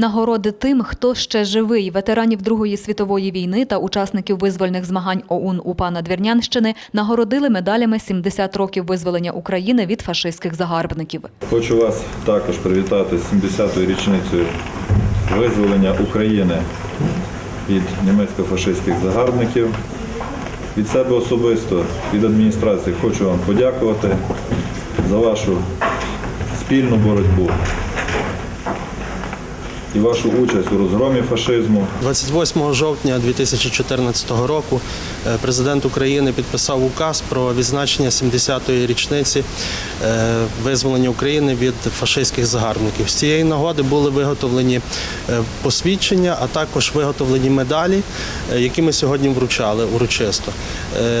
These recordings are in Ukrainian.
Нагороди тим, хто ще живий, ветеранів Другої світової війни та учасників визвольних змагань ОУН УПА Надвірнянщини нагородили медалями 70 років визволення України від фашистських загарбників. Хочу вас також привітати з 70-ю річницею визволення України від німецько-фашистських загарбників. Від себе особисто, від адміністрації хочу вам подякувати за вашу спільну боротьбу і вашу участь у розгромі фашизму. 28 жовтня 2014 року е, президент України підписав указ про відзначення 70-ї річниці е, визволення України від фашистських загарбників. З цієї нагоди були виготовлені е, посвідчення, а також виготовлені медалі, які ми сьогодні вручали урочисто.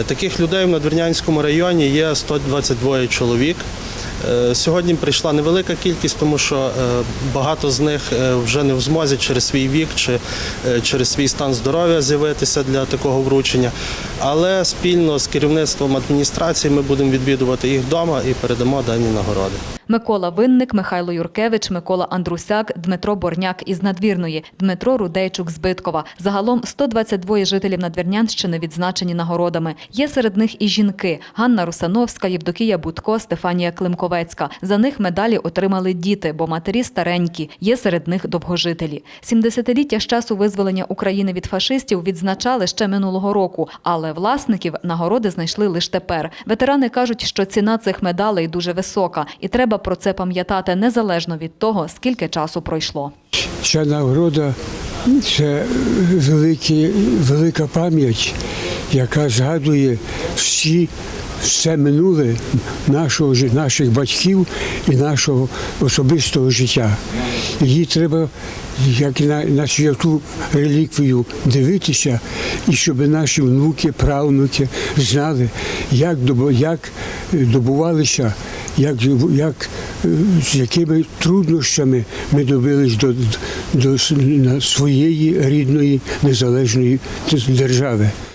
Таких людей в Надвірнянському районі є 122 чоловік. Е, Сьогодні прийшла невелика кількість, тому що е, багато з них е, вже не в змозі через свій вік чи через свій стан здоров'я з'явитися для такого вручення. Але спільно з керівництвом адміністрації ми будемо відвідувати їх вдома і передамо дані нагороди. Микола Винник, Михайло Юркевич, Микола Андрусяк, Дмитро Борняк із Надвірної, Дмитро Рудейчук з Биткова. Загалом 122 жителів Надвірнянщини відзначені нагородами. Є серед них і жінки – Ганна Русановська, Євдокія Будко, Стефанія Климковецька. За них медалі отримали діти, бо матері старенькі. Є серед них довгожителі. 70-ліття з часу визволення України від фашистів відзначали ще минулого року, але власників нагороди знайшли лише тепер. Ветерани кажуть, що ціна цих медалей дуже висока, і треба про це пам'ятати незалежно від того, скільки часу пройшло. Ця нагорода це великі, велика пам'ять, яка згадує всі, все минуле нашого, наших батьків і нашого особистого життя. Її треба як на, на святу реліквію дивитися, і щоб наші внуки, правнуки знали, як, як добувалися, як, як, з якими труднощами ми добились до, до своєї рідної незалежної держави.